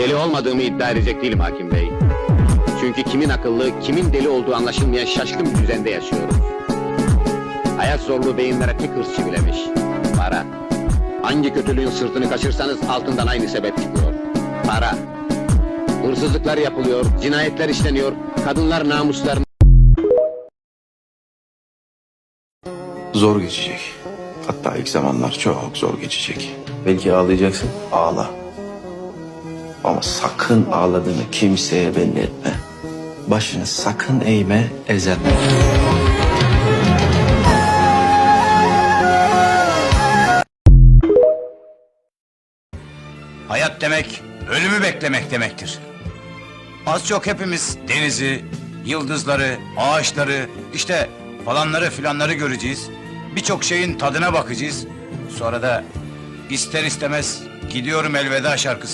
Deli olmadığımı iddia edecek değilim hakim bey. Çünkü kimin akıllı, kimin deli olduğu anlaşılmayan şaşkın bir düzende yaşıyoruz. Hayat zorluğu beyinlere tek hırs çivilemiş. Para. Hangi kötülüğün sırtını kaçırsanız altından aynı sebep çıkıyor. Para. Hırsızlıklar yapılıyor, cinayetler işleniyor, kadınlar namuslarını... Zor geçecek. Hatta ilk zamanlar çok zor geçecek. Belki ağlayacaksın. Ağla. Ama sakın ağladığını kimseye belli etme. Başını sakın eğme, ezelme. Hayat demek, ölümü beklemek demektir. Az çok hepimiz denizi, yıldızları, ağaçları, işte falanları filanları göreceğiz. Birçok şeyin tadına bakacağız. Sonra da ister istemez gidiyorum elveda şarkısını